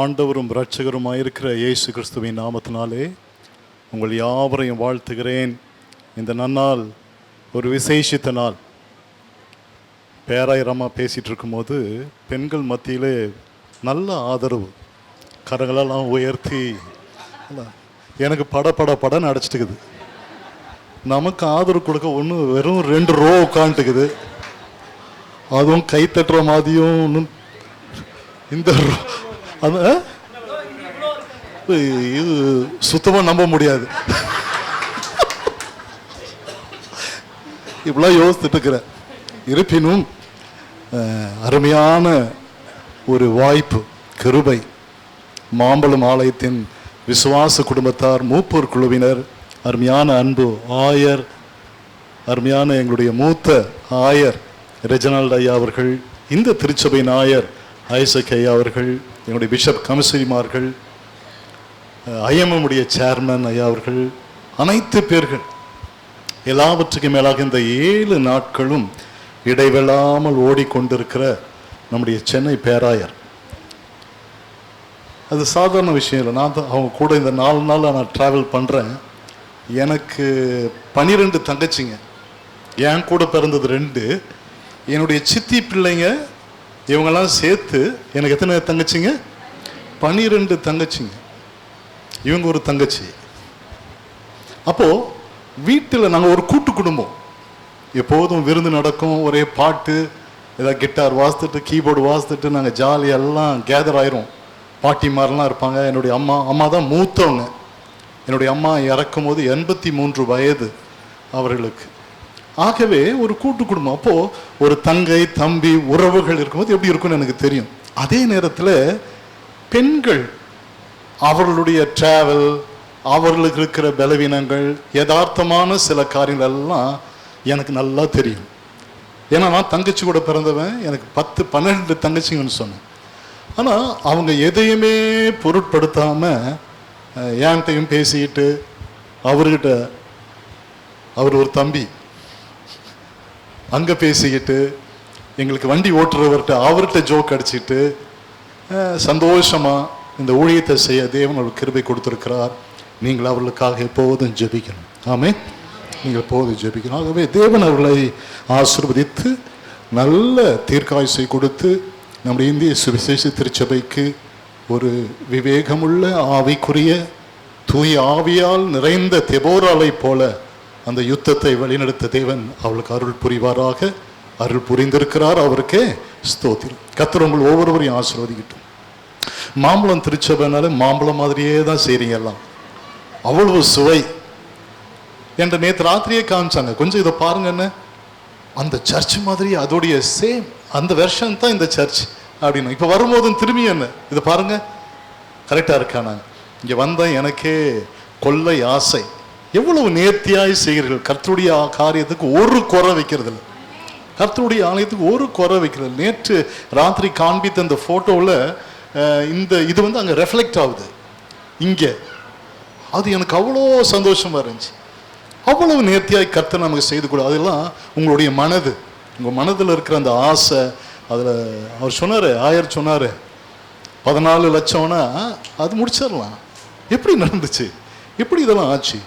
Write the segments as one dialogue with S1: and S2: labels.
S1: ஆண்டவரும் இரட்சகருமாயிருக்கிற இயேசு கிறிஸ்துவின் நாமத்தினாலே உங்கள் யாவரையும் வாழ்த்துகிறேன். இந்த நன்னால் ஒரு விசேஷித்த நாள். பேராயிரமாக பேசிகிட்டு இருக்கும்போது பெண்கள் மத்தியிலே நல்ல ஆதரவு. கரங்களெல்லாம் உயர்த்தி எனக்கு பட பட படன்னு அடைச்சிட்டுக்குது. நமக்கு ஆதரவு கொடுக்க ஒன்று வெறும் ரெண்டு ரோ உட்காந்துக்குது அதுவும் கை தட்டுற மாதிரியும் இந்த அது இது சுத்தமாக நம்ப முடியாது. இப்படிலாம் யோசித்துட்டு இருக்கிறேன் இருப்பினும் அருமையான ஒரு வாய்ப்பு கிருபை. மாம்பழம் ஆலயத்தின் விசுவாச குடும்பத்தார் மூப்பூர் குழுவினர் அருமையான அன்பு ஆயர் அருமையான எங்களுடைய மூத்த ஆயர் ரெஜனால்ட் ஐயா அவர்கள் இந்த திருச்சபையின் ஆயர் ஐசக் ஐயா அவர்கள் எங்களுடைய பிஷப் கமிசரிமார்கள் ஐஎம்எம்முடைய சேர்மன் ஐயா அவர்கள் அனைத்து பேர்கள் எல்லாவற்றுக்கும் மேலாக இந்த ஏழு நாட்களும் இடைவெளாமல் ஓடிக்கொண்டிருக்கிற நம்முடைய சென்னை பேராயர். அது சாதாரண விஷயம் இல்லை. நான் தான் அவங்க கூட இந்த நாலு நாள் நான் ட்ராவல் பண்ணுறேன் எனக்கு பன்னிரெண்டு தங்கச்சிங்க. என் கூட பிறந்தது ரெண்டு. என்னுடைய சித்தி பிள்ளைங்க இவங்கெல்லாம் சேர்த்து எனக்கு எத்தனை தங்கச்சிங்க? பனிரெண்டு தங்கச்சிங்க. இவங்க ஒரு தங்கச்சி. அப்போது வீட்டில் நாங்கள் ஒரு கூட்டு குடும்பம். எப்போதும் விருந்து நடக்கும் ஒரே பாட்டு ஏதாவது கிட்டார் வாசித்துட்டு கீபோர்டு வாசித்துட்டு நாங்கள் ஜாலியாக எல்லாம் கேதர் ஆயிரும். பாட்டிமாரெலாம் இருப்பாங்க. என்னுடைய அம்மா அம்மா தான் மூத்தவங்க. என்னுடைய அம்மா இறக்கும் போது எண்பத்தி மூன்று வயது அவர்களுக்கு. ஆகவே ஒரு கூட்டு குடும்பம். அப்போது ஒரு தங்கை தம்பி உறவுகள் இருக்கும்போது எப்படி இருக்கும்னு எனக்கு தெரியும். அதே நேரத்தில் பெண்கள் அவர்களுடைய டிராவல் அவர்களுக்கு இருக்கிற பலவீனங்கள் யதார்த்தமான சில காரியங்கள் எல்லாம் எனக்கு நல்லா தெரியும். ஏன்னா நான் தங்கச்சி கூட பிறந்தவன் எனக்கு பத்து பன்னெண்டு தங்கச்சிங்கன்னு சொன்னேன். ஆனால் அவங்க எதையுமே பொருட்படுத்தாமல் என்கிட்டையும் பேசிக்கிட்டு அவர்கிட்ட அவர் ஒரு தம்பி. அங்கே பேசிக்கிட்டு எங்களுக்கு வண்டி ஓட்டுறவர்கிட்ட அவர்கிட்ட ஜோக் அடிச்சுட்டு சந்தோஷமாக இந்த ஊழியத்தை செய்ய தேவன் அவர்களுக்கு கிருபை கொடுத்துருக்கிறார். நீங்கள் அவர்களுக்காக எப்போதும் ஜெபிக்கணும். ஆமே நீங்கள் எப்போதும் ஜெபிக்கணும். ஆகவே தேவன் அவர்களை ஆசிர்வதித்து நல்ல தீர்க்காயுசை கொடுத்து நம்முடைய இந்திய சுவிசேஷ திருச்சபைக்கு ஒரு விவேகமுள்ள ஆவிக்குரிய தூய ஆவியால் நிறைந்த தெபோராலை போல அந்த யுத்தத்தை வழிநடத்த தேவன் அவளுக்கு அருள் புரிவாராக. அருள் புரிந்திருக்கிறார் அவருக்கே ஸ்தோத்திரம். கர்த்தர் உங்கள் ஒவ்வொருவரையும் ஆசீர்வதிக்கட்டும். மாம்பழம் திருச்சபைனால மாம்பழம் மாதிரியே தான் செய்றீங்க எல்லாம். அவ்வளவு சுவை. என்ற நேற்று ராத்திரியே காமிச்சாங்க. கொஞ்சம் இதை பாருங்க என்ன அந்த சர்ச் மாதிரி அதோடைய சேம் அந்த வெர்ஷன் தான் இந்த சர்ச் அப்படின்னு. இப்போ வரும்போதும் திரும்பி என்ன இதை பாருங்க. கரெக்டாக இருக்கானாங்க. இங்கே வந்தால் எனக்கே கொள்ளை ஆசை. எவ்வளவு நேர்த்தியாய் செய்கிறீர்கள்? கர்த்தருடைய காரியத்துக்கு ஒரு குறை வைக்கிறது இல்லை கர்த்தருடைய ஆலயத்துக்கு ஒரு குறை வைக்கிறது நேற்று ராத்திரி காண்பித்த அந்த ஃபோட்டோவில் இந்த இது வந்து அங்கே ரெஃப்ளெக்ட் ஆகுது. இங்கே. அது எனக்கு அவ்வளோ சந்தோஷமாக இருந்துச்சு. அவ்வளவு நேர்த்தியாய் கர்த்தர் நமக்கு செய்து கொடு அதெல்லாம் உங்களுடைய மனது. உங்கள் மனதில் இருக்கிற அந்த ஆசை அதில் அவர் சொன்னார் ஆயர் சொன்னார் பதினாலு லட்சம்னா அது முடிச்சிடலாம். எப்படி நடந்துச்சு? எப்படி இதெல்லாம் ஆச்சு?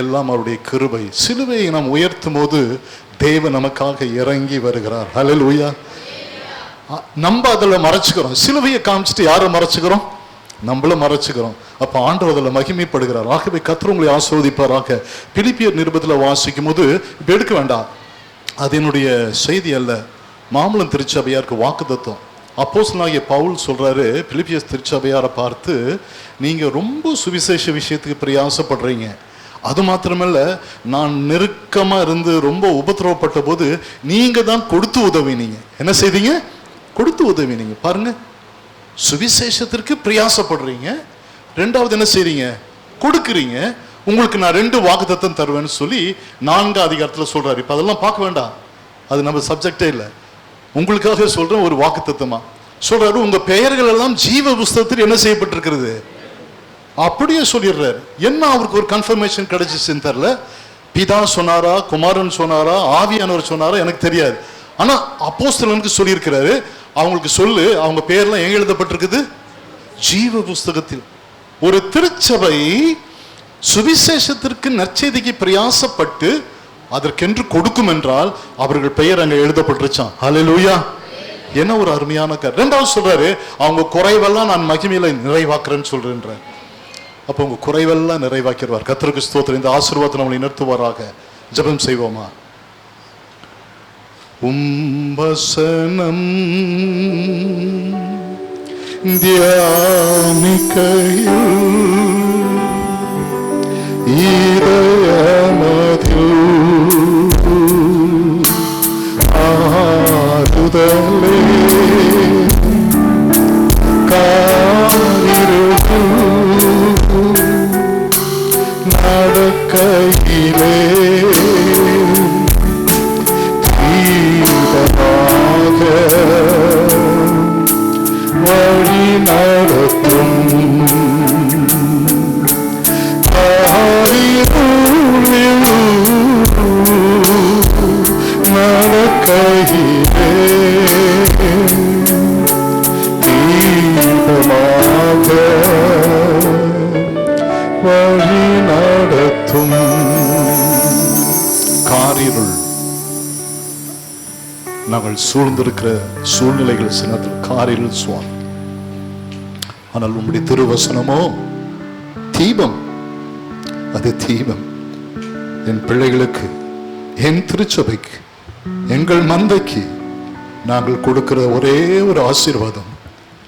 S1: எல்லாம் அவருடைய கிருபை. சிலுவையை நாம் உயர்த்தும் போது தேவன் நமக்காக இறங்கி வருகிறார். ஹலல் உயா நம்ம அதில் மறைச்சுக்கிறோம். சிலுவையை காமிச்சிட்டு யாரை மறைச்சுக்கிறோம்? நம்மள மறைச்சுக்கிறோம். அப்போ ஆண்டவர் அதில் மகிமைப்படுகிறார். ஆகவே கர்த்தர் உங்களை ஆசீர்வதிப்பாராக. பிலிப்பியர் நிருபத்தில் வாசிக்கும் போது இப்போ எடுக்க வேண்டாம். அது என்னுடைய செய்தி அல்ல. மாமலம் திருச்சபையாருக்கு வாக்கு தத்துவம் அப்போஸ்தலனாகிய பவுல் சொல்கிறாரு பிலிப்பியஸ் திருச்சபையாரை பார்த்து நீங்கள் ரொம்ப சுவிசேஷ விஷயத்துக்கு பிரயாசப்படுறீங்க. அது மாத்திரமல்ல நான் நெருக்கமாக இருந்து ரொம்ப உபத்திரவப்பட்ட போது நீங்கள் தான் கொடுத்து உதவினீங்க. என்ன செய்தீங்க? கொடுத்து உதவினீங்க. பாருங்க சுவிசேஷத்திற்கு பிரயாசப்படுறீங்க. ரெண்டாவது என்ன செய்றீங்க? கொடுக்குறீங்க. உங்களுக்கு நான் ரெண்டு வாக்குத்தத்தம் தருவேன்னு சொல்லி நான்கு அதிகாரத்தில் சொல்றாரு. இப்போ அதெல்லாம் பார்க்க வேண்டாம். அது நம்ம சப்ஜெக்டே இல்லை. உங்களுக்காக சொல்றேன் ஒரு வாக்குத்தத்தமாக சொல்றாரு உங்க பெயர்கள் எல்லாம் ஜீவ புஸ்தகத்தில் என்ன செய்யப்பட்டிருக்கிறது? அப்படியே சொல்லிடுறாரு. என்ன அவருக்கு ஒரு கன்ஃபர்மேஷன் கிடைச்சிச்சுன்னு தெரில பிதா சொன்னாரா குமாரன் சொன்னாரா ஆவியானவர் சொன்னாரா எனக்கு தெரியாது. ஆனால் அப்போஸ்தலனுக்கு சொல்லியிருக்கிறாரு. அவங்களுக்கு சொல்லு அவங்க பேர்லாம் எங்க எழுதப்பட்டிருக்குது? ஜீவ புஸ்தகத்தில். ஒரு திருச்சபை சுவிசேஷத்திற்கு நற்செய்திக்கு பிரயாசப்பட்டு அதற்கென்று கொடுக்கும் என்றால் அவர்கள் பெயர் அங்கே எழுதப்பட்டிருச்சான் ஹalleluya என்ன ஒரு அருமையான கரு ரெண்டாவது சொல்றாரு அவங்க குறைவெல்லாம் நான் மகிமையில நிறைவாக்குறேன்னு சொல்றேன்ற அப்போ உங்க குறைவெல்லாம் நிறைவாக்கிடுவார். கத்திரக்கு ஸ்தோத்திரம். இந்த ஆசீர்வாதத்தை நம்மளை நிறுத்துவாராக. ஜெபம் செய்வோமா? உம்பசனம் தியானிக்கையில் வழி நடத்தும் காரிருள். நாங்கள் சூழ்ந்திருக்கிற சூழ்நிலைகள் சின்னத்தில் காரிருள் சுவாமி. ஆனால் உங்களுடைய திருவசனமோ தீபம். அது தீபம். என் பிள்ளைகளுக்கு என் திருச்சபைக்கு எங்கள் மந்தைக்கு நாங்கள் கொடுக்கிற ஒரே ஒரு ஆசீர்வாதம்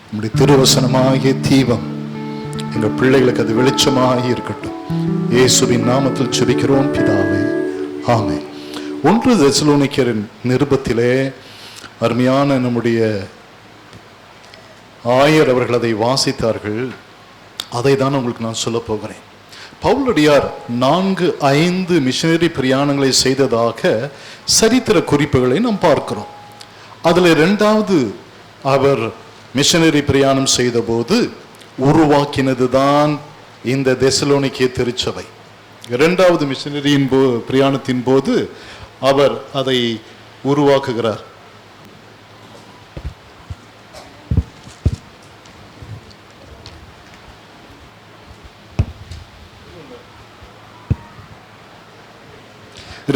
S1: நம்முடைய திருவசனமாகிய தீபம். எங்கள் பிள்ளைகளுக்கு அது வெளிச்சமாகி இருக்கட்டும். இயேசுவின் நாமத்தில் செபிக்கிறோம் பிதாவே. ஆமே ஒன்று தெசலோனிக்கரின் நிருபத்திலே அருமையான நம்முடைய ஆயர் அவர்கள் அதை வாசித்தார்கள். அதை தான் உங்களுக்கு நான் சொல்ல போகிறேன். பவுலடியார் நான்கு ஐந்து மிஷினரி பிரயாணங்களை செய்ததாக சரித்திர குறிப்புகளை நாம் பார்க்கிறோம். அதில் ரெண்டாவது அவர் மிஷனரி பிரயாணம் செய்தபோது உருவாக்கினது தான் இந்த தெசலோனிக்கே திருச்சபை. இரண்டாவது மிஷனரியின் போ பிரயாணத்தின் போது அவர் அதை உருவாக்குகிறார்.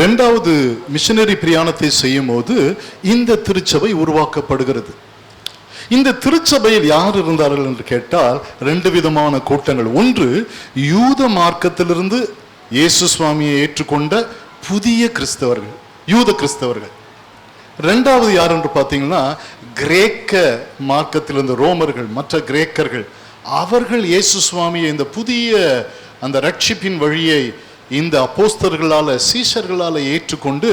S1: ரெண்டாவது மிஷனரி பிரயாணத்தை செய்யும் போது இந்த திருச்சபை உருவாக்கப்படுகிறது. இந்த திருச்சபையில் யார் இருந்தார்கள் என்று கேட்டால் ரெண்டு விதமான கூட்டங்கள். ஒன்று யூத மார்க்கத்திலிருந்து இயேசு சுவாமியை ஏற்றுக்கொண்ட புதிய கிறிஸ்தவர்கள் யூத கிறிஸ்தவர்கள். ரெண்டாவது யார் என்று பார்த்தீங்கன்னா கிரேக்க மார்க்கத்திலிருந்து ரோமர்கள் மற்ற கிரேக்கர்கள். அவர்கள் இயேசு சுவாமியை இந்த புதிய அந்த ரட்சிப்பின் வழியை இந்த அப்போஸ்தர்களால் சீஷர்களால் ஏற்றுக்கொண்டு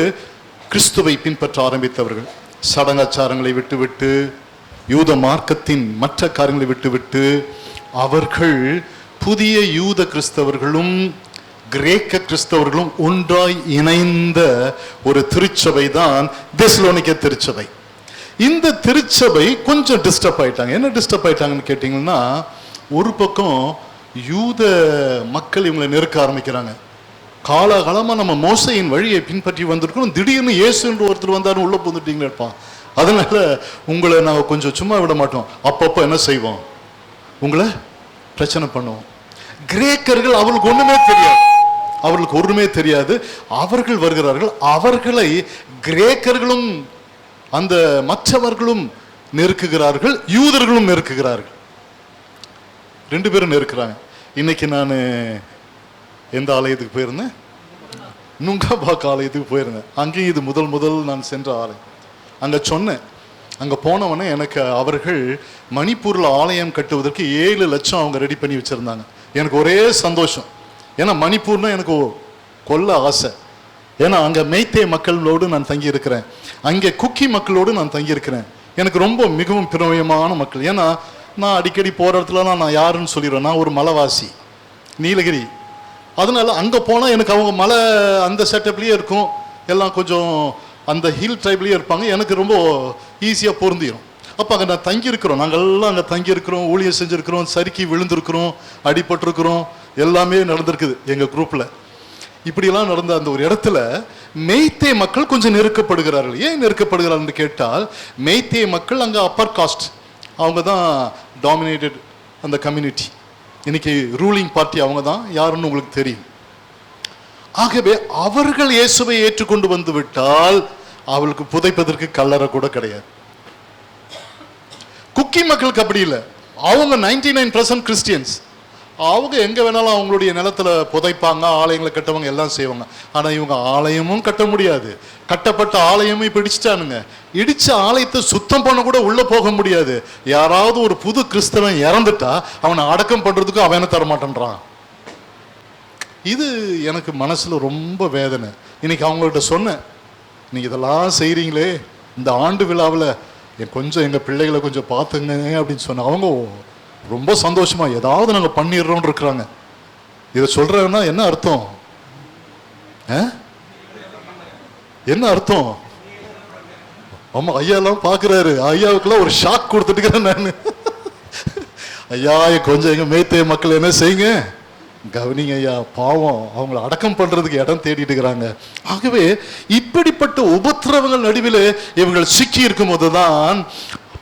S1: கிறிஸ்துவை பின்பற்ற ஆரம்பித்தவர்கள். சடங்காச்சாரங்களை விட்டுவிட்டு யூத மார்க்கத்தின் மற்ற காரியங்களை விட்டுவிட்டு அவர்கள் புதிய யூத கிறிஸ்தவர்களும் கிரேக்க கிறிஸ்தவர்களும் ஒன்றாய் இணைந்த ஒரு திருச்சபை தான் தெஸ்லோனிக்க திருச்சபை. இந்த திருச்சபை கொஞ்சம் டிஸ்டர்ப் ஆயிட்டாங்க. என்ன டிஸ்டர்ப் ஆயிட்டாங்கன்னு கேட்டிங்கன்னா ஒரு பக்கம் யூத மக்கள் இவங்களை நெருக்க ஆரம்பிக்கிறாங்க. காலகாலமாக நம்ம மோசையின் வழியை பின்பற்றி வந்திருக்கோம் திடீர்னு இயேசுன்ற ஒருத்தர் வந்தாரு உள்ளே புந்துட்டீங்கன்னு இருப்பான் அதனால உங்களை நாங்கள் கொஞ்சம் சும்மா விட மாட்டோம். அப்பப்போ என்ன செய்வோம்? உங்களை பிரச்சனை பண்ணுவோம். கிரேக்கர்கள் அவர்களுக்கு ஒன்றுமே தெரியாது. அவர்களுக்கு ஒன்றுமே தெரியாது. அவர்கள் வருகிறார்கள். அவர்களை கிரேக்கர்களும் அந்த மற்றவர்களும் நெருக்குகிறார்கள். யூதர்களும் நெருக்குகிறார்கள். ரெண்டு பேரும் நெருக்கிறாங்க. இன்னைக்கு நான் எந்த ஆலயத்துக்கு போயிருந்தேன்? நுங்காபாக் ஆலயத்துக்கு போயிருந்தேன். அங்கேயும் இது முதல் முதல் நான் சென்ற ஆலயம். அங்கே சொன்னேன் அங்கே போனவொடனே எனக்கு அவர்கள் மணிப்பூரில் ஆலயம் கட்டுவதற்கு ஏழு லட்சம் அவங்க ரெடி பண்ணி வச்சுருந்தாங்க. எனக்கு ஒரே சந்தோஷம். ஏன்னா மணிப்பூர்னா எனக்கு கொல்ல ஆசை. ஏன்னா அங்கே மெய்த்தே மக்களோடு நான் தங்கியிருக்கிறேன். அங்கே குக்கி மக்களோடு நான் தங்கியிருக்கிறேன். எனக்கு ரொம்ப மிகவும் பிரமயமான மக்கள். ஏன்னா நான் அடிக்கடி போகிற இடத்துலலாம் நான் யாருன்னு சொல்லிடுவேன். நான் ஒரு மலைவாசி. நீலகிரி. அதனால அங்கே போனால் எனக்கு அவங்க மலை அந்த செட்டப்லேயே இருக்கும். எல்லாம் கொஞ்சம் அந்த ஹில் ட்ரைப்லேயே இருப்பாங்க. எனக்கு ரொம்ப ஈஸியாக பொருந்திடும் அப்போ அங்கே நான் தங்கியிருக்கிறோம். நாங்கள்லாம் அங்கே தங்கியிருக்கிறோம். ஊழியம் செஞ்சுருக்கிறோம். சறுக்கி விழுந்திருக்கிறோம். அடிபட்டிருக்கிறோம். எல்லாமே நடந்திருக்குது எங்கள் குரூப்பில் இப்படியெல்லாம் நடந்த அந்த ஒரு இடத்துல மெய்த்தே மக்கள் கொஞ்சம் நெருக்கப்படுகிறார்கள். ஏன் நெருக்கப்படுகிறார்கள் கேட்டால் மெய்த்தே மக்கள் அங்கே அப்பர் காஸ்ட் அவங்க தான் டாமினேட்டட் அந்த கம்யூனிட்டி இன்னைக்கு ரூலிங் பார்ட்டி அவங்க தான் யாருன்னு உங்களுக்கு தெரியும். ஆகவே அவர்கள் இயேசுவை ஏற்றுக்கொண்டு வந்து விட்டால் அவளுக்கு புதைப்பதற்கு கல்லறை கூட கிடையாது. குக்கி மக்களுக்கு அப்படி இல்லை. அவங்க நைன்டி நைன் பர்சன்ட் கிறிஸ்டியன்ஸ் அவங்க எங்கே வேணாலும் அவங்களுடைய நிலத்துல புதைப்பாங்க ஆலயங்களை கட்டவங்க எல்லாம் செய்வாங்க. ஆனால் இவங்க ஆலயமும் கட்ட முடியாது. கட்டப்பட்ட ஆலயமும் இப்போ இடிச்சிட்டானுங்க இடித்த ஆலயத்தை சுத்தம் பண்ண கூட உள்ளே போக முடியாது. யாராவது ஒரு புது கிறிஸ்தவன் இறந்துட்டா அவனை அடக்கம் பண்ணுறதுக்கு அவனை தர மாட்டேன்றான் இது எனக்கு மனசில் ரொம்ப வேதனை. இன்னைக்கு அவங்கள்ட்ட சொன்னேன் நீங்க இதெல்லாம் செய்கிறீங்களே இந்த ஆண்டு விழாவில் என் கொஞ்சம் எங்கள் பிள்ளைகளை கொஞ்சம் பார்த்துங்க அப்படின்னு சொன்ன அவங்க ரொம்ப சந்தோஷமா ஏதாவது நாங்க பண்ணிடுறோம்னு இருக்கிறாங்க. இதை சொல்றேன்னா என்ன அர்த்தம்? ஆ? என்ன அர்த்தம்? ஆமா ஐயா எல்லாம் பாக்குறாரு. ஐயாவுக்குலாம் ஒரு ஷாக் கொடுத்துட்டுக்கிறேன் நான். ஐயா கொஞ்சம் எங்க மேய்த்தே மக்கள் என்ன செய்யுங்க? கவனிங்க ஐயா பாவம். அவங்கள அடக்கம் பண்றதுக்கு இடம் தேடிட்டு இருக்கிறாங்க. ஆகவே இப்படிப்பட்ட உபத்திரவங்கள் நடுவில் இவங்கள் சிக்கி இருக்கும் போதுதான்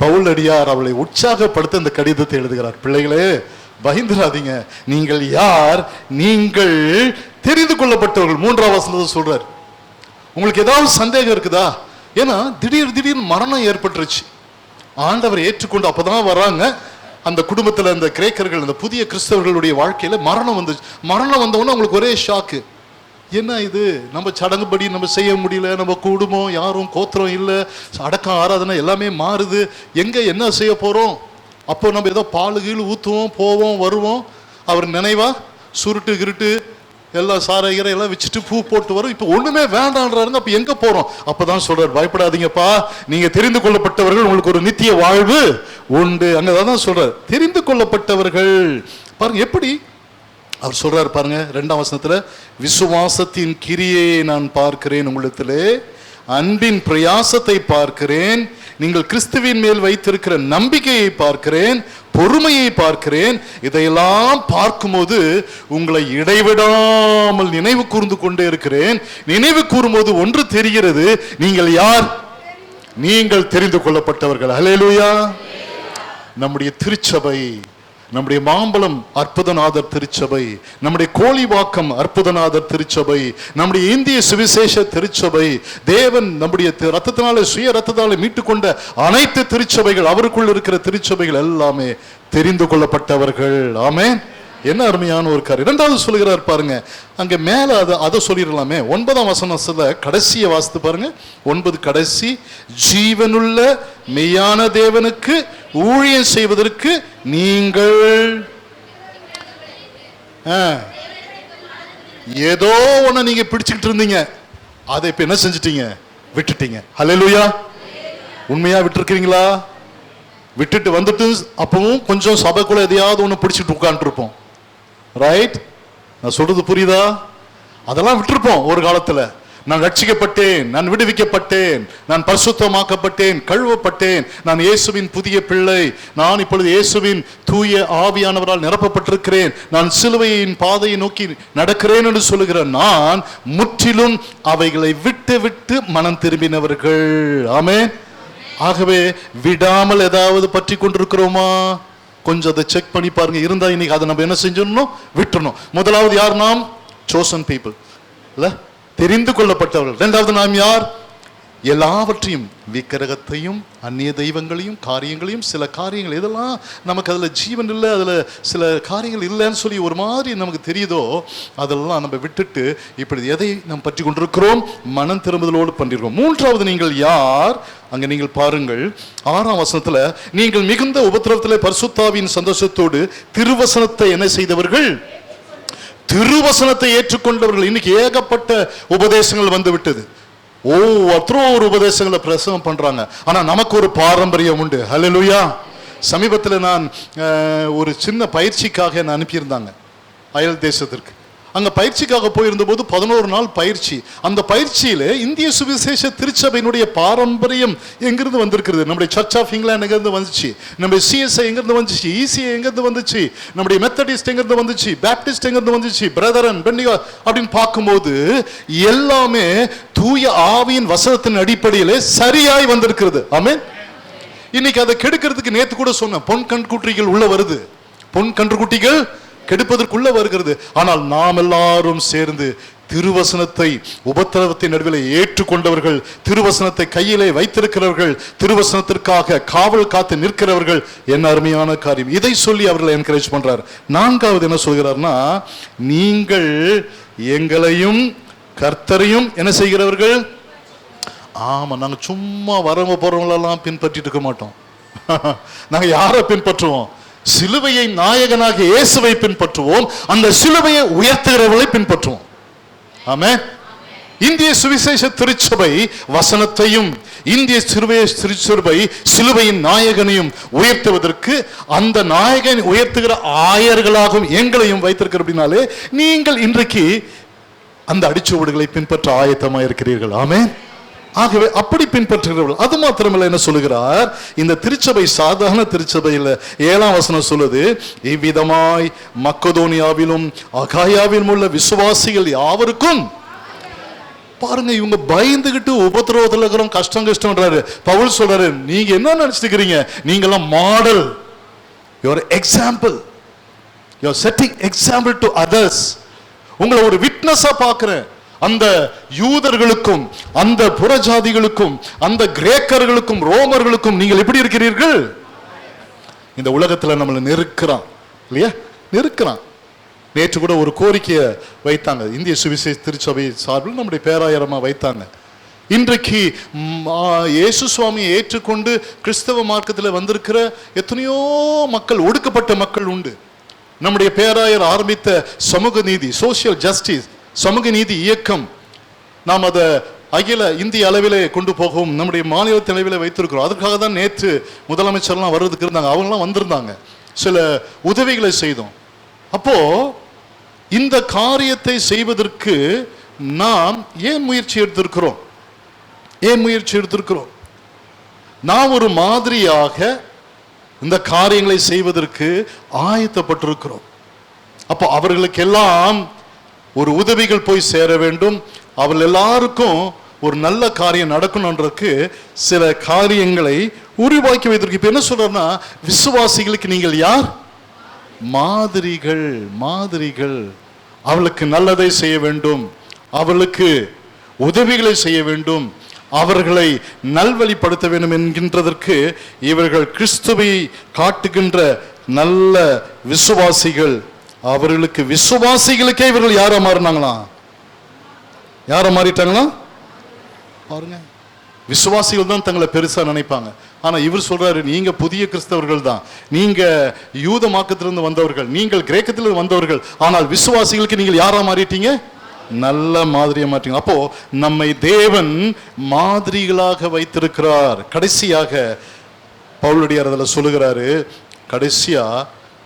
S1: பவுல் அடியார் அவளை உற்சாகப்படுத்த இந்த கடிதத்தை எழுதுகிறார். பிள்ளைகளே பயந்துராதீங்க. நீங்கள் யார்? நீங்கள் தெரிந்து கொள்ளப்பட்டவர்கள். மூன்றாம் வசனத்தை சொல்றார். உங்களுக்கு ஏதாவது சந்தேகம் இருக்குதா? ஏன்னா திடீர் திடீர்னு மரணம் ஏற்பட்டுருச்சு. ஆண்டவர் ஏற்றுக்கொண்டு அப்பதான் வராங்க. அந்த குடும்பத்தில் அந்த கிரேக்கர்கள் அந்த புதிய கிறிஸ்தவர்களுடைய வாழ்க்கையில மரணம் வந்துச்சு. மரணம் வந்த அவங்களுக்கு ஒரே ஷாக்கு என்ன இது? நம்ம சடங்குபடி நம்ம செய்ய முடியல நம்ம குடும்பம் யாரும் கோத்திரம் இல்லை அடக்கம் ஆராதனை எல்லாமே மாறுது. எங்கே என்ன செய்ய போகிறோம் அப்போ நம்ம ஏதோ பால் கீழ் ஊற்றுவோம் போவோம் வருவோம். அவர் நினைவா? சுருட்டு கிருட்டு எல்லாம் சாரை கீரை எல்லாம் வச்சுட்டு பூ போட்டு வரும். இப்போ ஒன்றுமே வேண்டான்றாருங்க அப்போ எங்கே போகிறோம் அப்போ தான் சொல்கிறார் பயப்படாதீங்கப்பா. நீங்கள் தெரிந்து கொள்ளப்பட்டவர்கள் உங்களுக்கு ஒரு நித்திய வாழ்வு உண்டு. அங்க தான் சொல்கிறார் தெரிந்து கொள்ளப்பட்டவர்கள். பாருங்க எப்படி? அவர் சொல்றாரு பாருங்க ரெண்டாம் வசனத்துல விசுவாசத்தின் கிரியை நான் பார்க்கிறேன் உங்களிடத்திலே அன்பின் பிரயாசத்தை பார்க்கிறேன். நீங்கள் கிறிஸ்துவின் மேல் வைத்திருக்கிற நம்பிக்கையை பார்க்கிறேன். பொறுமையை பார்க்கிறேன். இதையெல்லாம் பார்க்கும்போது உங்களை இடைவிடாமல் நினைவு கூர்ந்து கொண்டே இருக்கிறேன். நினைவு கூறும்போது ஒன்று தெரிகிறது. நீங்கள் யார்? நீங்கள் தெரிந்து கொள்ளப்பட்டவர்கள். ஹalleluya நம்முடைய திருச்சபை நம்முடைய மாம்பழம் அற்புதநாதர் திருச்சபை நம்முடைய கோழிவாக்கம் அற்புதநாதர் திருச்சபை நம்முடைய இந்திய சுவிசேஷ திருச்சபை தேவன் நம்முடைய தி- ரத்தத்தினால சுய ரத்தத்தால மீட்டுக்கொண்ட அனைத்து திருச்சபைகள் அவருக்குள் இருக்கிற திருச்சபைகள் எல்லாமே தெரிந்து கொள்ளப்பட்டவர்கள். ஆமே என்ன அருமையான ஒரு கார் இரண்டாவது சொல்லுகிறார் பாருங்க. அங்க மேல அதை அதை சொல்லிடலாமே. ஒன்பதாம் வசனத்துல கடைசியை வாசித்து பாருங்க. ஒன்பது கடைசி. ஜீவனுள்ள மெய்யான தேவனுக்கு ஊழியம் செய்வதற்கு நீங்கள் ஆ, ஏதோ ஒன்று நீங்க பிடிச்சுக்கிட்டு இருந்தீங்க. அதை இப்ப என்ன செஞ்சிட்டீங்க? விட்டுட்டீங்க. ஹலெலுயா உண்மையா விட்டுருக்கீங்களா விட்டுட்டு வந்துட்டு அப்பவும் கொஞ்சம் சபைக்குள்ள எதையாவது ஒன்று பிடிச்சிட்டு உட்காந்துருப்போம் ரைட் நான் சொல்றது புரியுதா? அதெல்லாம் விட்டுருப்போம் ஒரு காலத்துல. நான் ரட்சிக்கப்பட்டேன் நான் விடுவிக்கப்பட்டேன் நான் பரிசுத்தமாக்கப்பட்டேன் கழுவப்பட்டேன் நான் இயேசுவின் புதிய பிள்ளை நான் இப்பொழுது இயேசுவின் தூய ஆவியானவரால் நிரப்பப்பட்டிருக்கிறேன் நான் சிலுவையின் பாதையை நோக்கி நடக்கிறேன் என்று சொல்லுகிற நான் முற்றிலும் அவைகளை விட்டு விட்டு மனம் திரும்பினவர்கள். ஆமே ஆகவே விடாமல் ஏதாவது பற்றி கொண்டிருக்கிறோமா? கொஞ்சம் அதை செக் பண்ணி பாருங்க. இருந்தா இன்னைக்கு அதை நம்ம என்ன செஞ்சிடணும்? விட்டுறணும். முதலாவது யார் நாம்? சோசன் பீப்புள் இல்ல? தெரிந்து கொள்ளப்பட்டவர்கள். இரண்டாவது நாம் யார்? எல்லாவற்றையும் விக்கிரகத்தையும் அந்நிய தெய்வங்களையும் காரியங்களையும் சில காரியங்கள் இதெல்லாம் நமக்கு அதில் ஜீவன் இல்லை அதில் சில காரியங்கள் இல்லைன்னு சொல்லி ஒரு மாதிரி நமக்கு தெரியுதோ அதெல்லாம் நம்ம விட்டுட்டு இப்படி எதை நாம் பற்றி கொண்டிருக்கிறோம்? மனம் திரும்புதலோடு பண்ணிருக்கோம் மூன்றாவது நீங்கள் யார்? அங்கே நீங்கள் பாருங்கள் ஆறாம் வசனத்தில் நீங்கள் மிகுந்த உபத்திரவத்தில் பரிசுத்தாவின் சந்தோஷத்தோடு திருவசனத்தை என்ன செய்தவர்கள்? திருவசனத்தை ஏற்றுக்கொண்டவர்கள். இன்னைக்கு ஏகப்பட்ட உபதேசங்கள் வந்துவிட்டது ஒவ்வொருத்தரும் ஓ ஒரு உபதேசங்களை பிரசவம் பண்ணுறாங்க ஆனால் நமக்கு ஒரு பாரம்பரியம் உண்டு. ஹalleluya சமீபத்தில் நான் ஒரு சின்ன பயிற்சிக்காக என்ன அனுப்பியிருந்தாங்க. அயல் தேசத்திற்கு. அங்கே பயிற்சிக்காக போயிருந்த போது பதினோரு நாள் பயிற்சி. அந்த பயிற்சியில் இந்திய சுவிசேஷ திருச்சபையினுடைய பாரம்பரியம் எங்கிருந்து வந்திருக்கிறது? நம்முடைய சர்ச் ஆஃப் இங்கிலாந்து எங்கேருந்து வந்துச்சு? நம்முடைய சிஎஸ்ஐ எங்கேருந்து வந்துச்சு? இசிஐ எங்கேருந்து வந்துச்சு? நம்முடைய மெத்தடிஸ்ட் எங்கிருந்து வந்துச்சு? பேப்டிஸ்ட் எங்கேருந்து வந்துச்சு? பிரதரன் பெண்டிகா அப்படின்னு பார்க்கும்போது எல்லாமே தூய ஆவியின் வசனத்தின் அடிப்படையிலே சரியாய் வந்திருக்கிறது. ஆமே இன்னைக்கு அதை கெடுக்கிறதுக்கு நேற்று கூட சொன்னேன் பொன் கண்குற்றிகள் உள்ள வருது. பொன் கன்றுக்குட்டிகள் கெடுப்பதற்குள்ள வருகிறது. ஆனால் நாம் எல்லாரும் சேர்ந்து திருவசனத்தை உபத்திரவத்தின் நடுவில் ஏற்றுக்கொண்டவர்கள் திருவசனத்தை கையிலே வைத்திருக்கிறவர்கள் திருவசனத்திற்காக காவல் காத்து நிற்கிறவர்கள் என்ன அருமையான காரியம். இதை சொல்லி அவர்களை என்கரேஜ் பண்றார். நான்காவது என்ன சொல்கிறார்னா நீங்கள் எங்களையும் கர்த்தரையும் என்ன செய்கிறவர்கள்? ஆமா நாங்கள் சும்மா வரவங்க போறவங்களெல்லாம் பின்பற்றிட்டு இருக்க மாட்டோம். நாங்கள் யாரை பின்பற்றுவோம்? சிலுவையை நாயகனாக இயேசுவை பின்பற்றுவோம். அந்த சிலுவையை உயர்த்துகிறவர்களை பின்பற்றுவோம். ஆமே இந்திய சுவிசேஷ திருச்சபை வசனத்தையும் இந்திய சிறுவை திருச்சபை சிலுவையின் நாயகனையும் உயர்த்துவதற்கு அந்த நாயகன் உயர்த்துகிற ஆயர்களாகவும் எங்களையும் வைத்திருக்கிற அப்படின்னாலே நீங்கள் இன்றைக்கு அந்த அடிச்சுவடுகளை பின்பற்ற ஆயத்தமாக இருக்கிறீர்கள் ஆமே ஆகவே அப்படி பின்பற்றுகிறவர்கள். அது மாத்திரமல்ல என்ன சொல்லுகிறார்? இந்த திருச்சபை சாதாரண திருச்சபையில் ஏழாம் வசனம் சொல்லுது இவ்விதமாய் மக்கதோனியாவிலும் அகாயாவிலும் உள்ள விசுவாசிகள் யாவருக்கும் பாருங்க இவங்க பயந்துகிட்டு உபத்திரவத்தில் இருக்கிறோம் கஷ்டம் கஷ்டம்ன்றாரு. பவுல் சொல்றாரு நீங்க என்ன நினைச்சிருக்கிறீங்க நீங்கெல்லாம் model. Your example your setting example to others உங்களை ஒரு விட்னஸா பார்க்குறேன். அந்த யூதர்களுக்கும் அந்த புறஜாதிகளுக்கும் அந்த கிரேக்கர்களுக்கும் ரோமர்களுக்கும் நீங்கள் எப்படி இருக்கிறீர்கள்? இந்த உலகத்துல நம்மளை நெருக்கிறான். இல்லையா? நெருக்கிறான். நேற்று கூட ஒரு கோரிக்கையை வைத்தாங்க. இந்திய சுவிசேஷ திருச்சபை சார்பில் நம்முடைய பேராயரமா வைத்தாங்க. இன்றைக்கு இயேசு சுவாமியை ஏற்றுக்கொண்டு கிறிஸ்தவ மார்க்கத்தில் வந்திருக்கிற எத்தனையோ மக்கள் ஒடுக்கப்பட்ட மக்கள் உண்டு. நம்முடைய பேராயர் ஆரம்பித்த சமூக நீதி சோசியல் ஜஸ்டிஸ் சமூக நீதி இயக்கம். நாம் அதை அகில இந்திய அளவிலே கொண்டு போகவும் நம்முடைய மாநிலத்தின் அளவிலே வைத்திருக்கிறோம். அதுக்காக தான் நேற்று முதலமைச்சர்லாம் வர்றதுக்கு இருந்தாங்க. அவங்களாம் வந்திருந்தாங்க. சில உதவிகளை செய்தோம். அப்போ இந்த காரியத்தை செய்வதற்கு நாம் ஏன் முயற்சி எடுத்திருக்கிறோம்? ஏன் முயற்சி எடுத்திருக்கிறோம்? நாம் ஒரு மாதிரியாக இந்த காரியங்களை செய்வதற்கு ஆயத்தப்பட்டிருக்கிறோம். அப்போ அவர்களுக்கெல்லாம் ஒரு உதவிகள் போய் சேர வேண்டும். அவள் எல்லாருக்கும் ஒரு நல்ல காரியம் நடக்கணுன்றதுக்கு சில காரியங்களை உருவாக்கி வைத்திருக்கு இப்போ என்ன சொல்றேன்னா விசுவாசிகளுக்கு நீங்கள் யார்? மாதிரிகள் மாதிரிகள். அவளுக்கு நல்லதை செய்ய வேண்டும். அவளுக்கு உதவிகளை செய்ய வேண்டும். அவர்களை நல்வழிப்படுத்த வேண்டும் என்கின்றதற்கு இவர்கள் கிறிஸ்துவை காட்டுகின்ற நல்ல விசுவாசிகள். அவர்களுக்கு விசுவாசிகளுக்கே இவர்கள் யாரா மாறினாங்களா? யார மாறிட்டாங்களா? பாருங்க. விசுவாசிகள் தான் தங்களை பெருசா நினைப்பாங்க. ஆனா இவர் சொல்றாரு நீங்க புதிய கிறிஸ்தவர்கள் தான் நீங்க யூத மாக்கத்திலிருந்து வந்தவர்கள். நீங்கள் கிரேக்கத்திலிருந்து வந்தவர்கள். ஆனால் விசுவாசிகளுக்கு நீங்கள் யாரா மாறிட்டீங்க? நல்ல மாதிரியா மாட்டீங்க அப்போ நம்மை தேவன் மாதிரிகளாக வைத்திருக்கிறார். கடைசியாக பவுலடியார் அதில் சொல்லுகிறாரு கடைசியா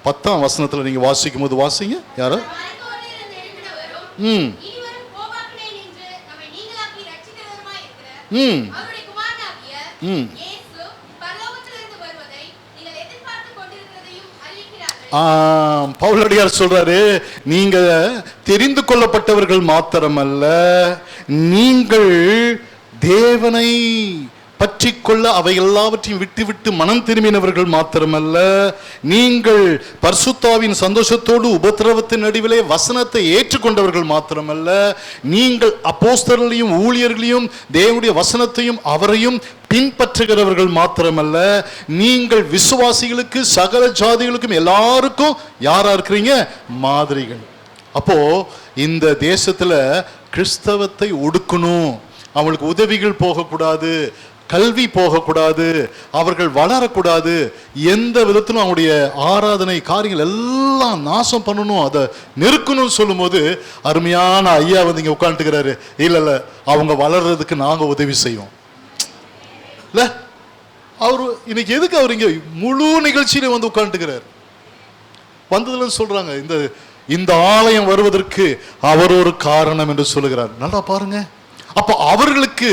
S1: பத்தாம் வசனத்தில் நீங்கள் வாசிக்கும் போது வாசிங்க. யாரோ? ம். ம். ம். பவுலடியார் சொல்றாரு நீங்க தெரிந்து கொள்ளப்பட்டவர்கள் மாத்திரமல்ல நீங்கள் தேவனை பற்றி கொள்ள அவை எல்லாவற்றையும் விட்டுவிட்டு மனம் திரும்பினவர்கள் மாத்திரமல்ல. நீங்கள் பர்சுத்தாவின் சந்தோஷத்தோடு உபத்திரவத்தின் நடுவிலே வசனத்தை ஏற்றுக்கொண்டவர்கள் மாத்திரமல்ல. நீங்கள் அப்போஸ்தர்களையும் ஊழியர்களையும் தேவனுடைய வசனத்தையும் அவரையும் பின்பற்றுகிறவர்கள் மாத்திரமல்ல. நீங்கள் விசுவாசிகளுக்கு சகல ஜாதிகளுக்கும் எல்லாருக்கும் யாரா இருக்கிறீங்க மாதிரிகள். அப்போ இந்த தேசத்துல கிறிஸ்தவத்தை ஒடுக்கணும். அவங்களுக்கு உதவிகள் போகக்கூடாது. கல்வி போகக்கூடாது அவர்கள் வளரக்கூடாது எந்த விதத்திலும் அவருடைய ஆராதனை காரியங்கள் எல்லாம் நாசம் பண்ணணும் அதை நெருக்கணும்னு சொல்லும்போது அருமையான ஐயா வந்து இங்கே உட்காந்துக்கிறாரு இல்லை இல்லை அவங்க வளர்றதுக்கு நாங்கள் உதவி செய்வோம். இல்லை அவர் இன்னைக்கு எதுக்கு அவர் இங்கே முழு நிகழ்ச்சியில வந்து உட்காந்துக்கிறார் வந்ததுலன்னு சொல்கிறாங்க இந்த இந்த ஆலயம் வருவதற்கு அவர் ஒரு காரணம் என்று சொல்லுகிறார். நல்லா பாருங்க. அப்போ அவர்களுக்கு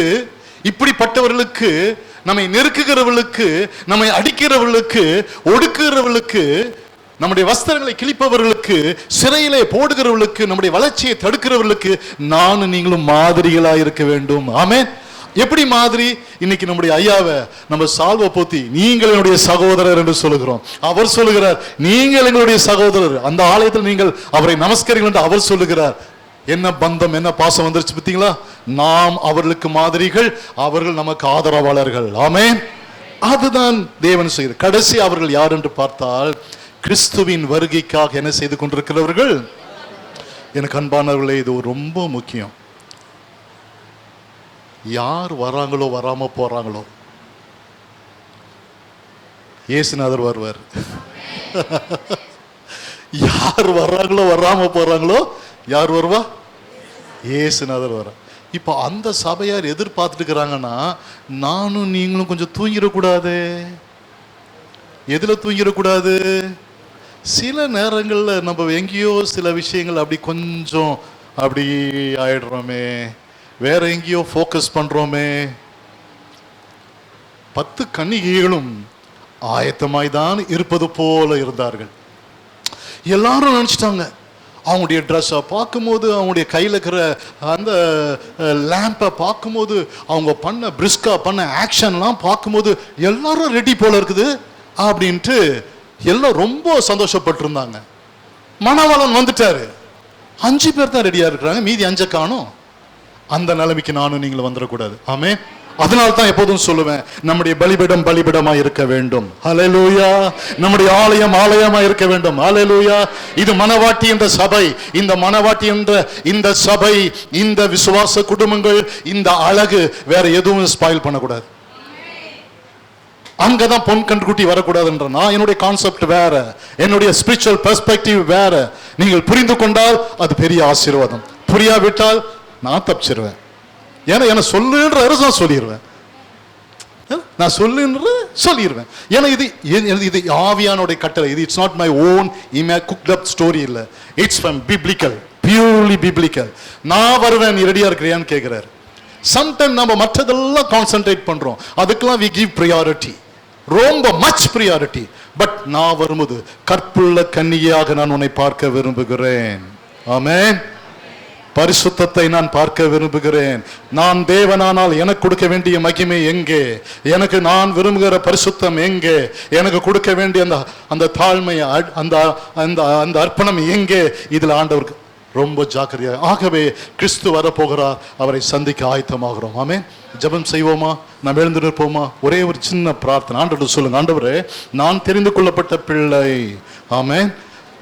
S1: இப்படிப்பட்டவர்களுக்கு நம்மை நெருக்குகிறவர்களுக்கு நம்மை அடிக்கிறவர்களுக்கு ஒடுக்குகிறவர்களுக்கு நம்முடைய வஸ்திரங்களை கிழிப்பவர்களுக்கு சிறையிலே போடுகிறவர்களுக்கு நம்முடைய வளர்ச்சியை தடுக்கிறவர்களுக்கு நானும் நீங்களும் மாதிரிகளா இருக்க வேண்டும். ஆமே எப்படி மாதிரி? இன்னைக்கு நம்முடைய ஐயாவை நம்ம சால்வ போத்தி நீங்கள் என்னுடைய சகோதரர் என்று சொல்லுகிறோம். அவர் சொல்லுகிறார் நீங்கள் எங்களுடைய சகோதரர். அந்த ஆலயத்தில் நீங்கள் அவரை நமஸ்கரிங்கள் என்று அவர் சொல்லுகிறார். என்ன பந்தம் என்ன பாசம் வந்துருச்சு பார்த்தீங்களா? நாம் அவர்களுக்கு மாதிரிகள் அவர்கள் நமக்கு ஆதரவாளர்கள். ஆமே அதுதான் தேவன் செய்கிறார் கடைசி அவர்கள் யார் என்று பார்த்தால் கிறிஸ்துவின் வருகைக்காக என்ன செய்து கொண்டிருக்கிறவர்கள்? எனக்கு அன்பானவர்களே இது ரொம்ப முக்கியம். யார் வராங்களோ வராம போறாங்களோ இயேசுநாதர் வருவார். யார் வர்றாங்களோ வராம போறாங்களோ யார் வருவா? ஏசுநாதர் வர. இப்போ அந்த சபையார் எதிர்பார்த்துட்டு இருக்கிறாங்கன்னா நானும் நீங்களும் கொஞ்சம் தூங்கிடக்கூடாது. எதில் தூங்கிடக்கூடாது? சில நேரங்களில் நம்ம எங்கேயோ சில விஷயங்கள் அப்படி கொஞ்சம் அப்படி ஆயிடுறோமே. வேற எங்கேயோ ஃபோக்கஸ் பண்ணுறோமே பத்து கன்னிகைகளும் ஆயத்தமாய் தான் இருப்பது போல இருந்தார்கள். எல்லாரும் நினச்சிட்டாங்க அவங்களுடைய ட்ரெஸ்ஸை பார்க்கும்போது அவங்களுடைய கையில் இருக்கிற அந்த லேம்பை பார்க்கும்போது அவங்க பண்ண பிரிஸ்கா பண்ண ஆக்ஷன்லாம் பார்க்கும்போது எல்லாரும் ரெடி போல இருக்குது அப்படின்ட்டு எல்லாம் ரொம்ப சந்தோஷப்பட்டிருந்தாங்க. மணவாளன் வந்துட்டாரு. அஞ்சு பேர் தான் ரெடியாக இருக்கிறாங்க. மீதி அஞ்சை காணும். அந்த நிலைமைக்கு நானும் நீங்களும் வந்துடக்கூடாது. ஆமே அதனால தான் எப்போதும் சொல்லுவேன் நம்முடைய பலிபிடம் பலிபிடமா இருக்க வேண்டும். அலையலூயா நம்முடைய ஆலயம் ஆலயமா இருக்க வேண்டும். அலையலூயா இது மனவாட்டி என்ற சபை. இந்த மனவாட்டி என்ற இந்த சபை இந்த விசுவாச குடும்பங்கள் இந்த அழகு வேற எதுவும் ஸ்பாயில் பண்ணக்கூடாது. அங்கதான் பொன் கண்டுகுட்டி வரக்கூடாதுன்ற. நான் என்னுடைய கான்செப்ட் வேற. என்னுடைய ஸ்பிரிச்சுவல் பெர்ஸ்பெக்டிவ் வேற. நீங்கள் புரிந்து கொண்டால் அது பெரிய ஆசீர்வாதம். புரியாவிட்டால் நான் தப்பிச்சிருவேன். ஏன்னா என்ன சொல்லுன்ற நான் சொல்லிடுவேன் நான் சொல்லுன்ற சொல்லிடுவேன் ஏன்னா இது இது- இது ஆவியானுடைய கட்டளை. இது இட்ஸ் நாட் மை ஓன் இமே குக்ட் அப் ஸ்டோரி இல்லை. It's from biblical purely biblical நான் வருவேன் நீ ரெடியாக இருக்கிறியான்னு கேட்குறாரு சம்டைம் நம்ம மற்றதெல்லாம் கான்சென்ட்ரேட் பண்ணுறோம் அதுக்கெல்லாம் வி கிவ் ப்ரியாரிட்டி ரொம்ப மச் ப்ரியாரிட்டி பட் நான் வரும்போது கற்புள்ள கன்னிகையாக நான் உன்னை பார்க்க விரும்புகிறேன். ஆமேன் பரிசுத்தத்தை நான் பார்க்க விரும்புகிறேன். நான் தேவனானால் எனக்கு கொடுக்க வேண்டிய மகிமை எங்கே? எனக்கு நான் விரும்புகிற பரிசுத்தம் எங்கே? எனக்கு கொடுக்க வேண்டிய அந்த அந்த தாழ்மை அந்த அந்த அந்த அர்ப்பணம் எங்கே? இதில் ஆண்டவருக்கு ரொம்ப ஜாக்கிரதையாக ஆகவே கிறிஸ்து வரப்போகிறார் அவரை சந்திக்க ஆயத்தமாகிறோம். ஆமே ஜெபம் செய்வோமா? நாம் எழுந்து நிற்போமா ஒரே ஒரு சின்ன பிரார்த்தனை. ஆண்டவர் சொல்லுங்க. ஆண்டவரே நான் தெரிந்து கொள்ளப்பட்ட பிள்ளை. ஆமென்.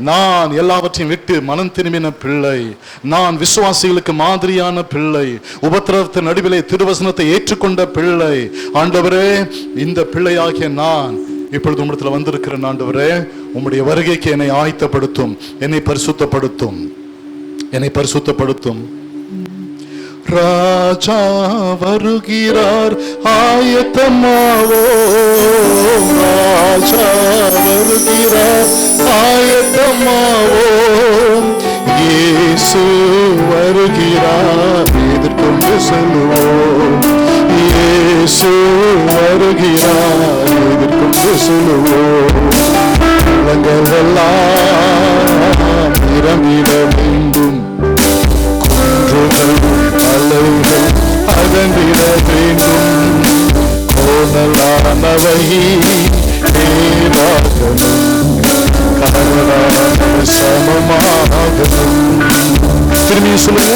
S1: நான் எல்லாவற்றையும் விட்டு மனம் திரும்பின பிள்ளை. நான் விசுவாசிகளுக்கு மாதிரியான பிள்ளை. உபத்திரவத்தின் நடுவிலே திருவசனத்தை ஏற்றுக்கொண்ட பிள்ளை. ஆண்டவரே இந்த பிள்ளையாகிய நான் இப்பொழுது உம்மிடத்தில் வந்திருக்கிறேன் ஆண்டவரே. உம்முடைய வருகைக்கு என்னை ஆயத்தப்படுத்தும். என்னை பரிசுத்தப்படுத்தும். என்னை பரிசுத்தப்படுத்தும். ராஜா வருகிறார். ஆயத்தமாவோ ராஜா வருகிறார். ஆயத்தமாவோ? இயேசு வருகிறார் எதிர்கொண்டு செல்வோம் இயேசு வருகிறார் எதிர்கொண்டு செல்வோம் உலங்கள் நிரம்பிட வேண்டும். குன்றுகள் அலைகள் அகன்றிட வேண்டும். கோணலானவை நேராகணும். கனவலான சமமாகணும் திரும்பி சொல்லுங்க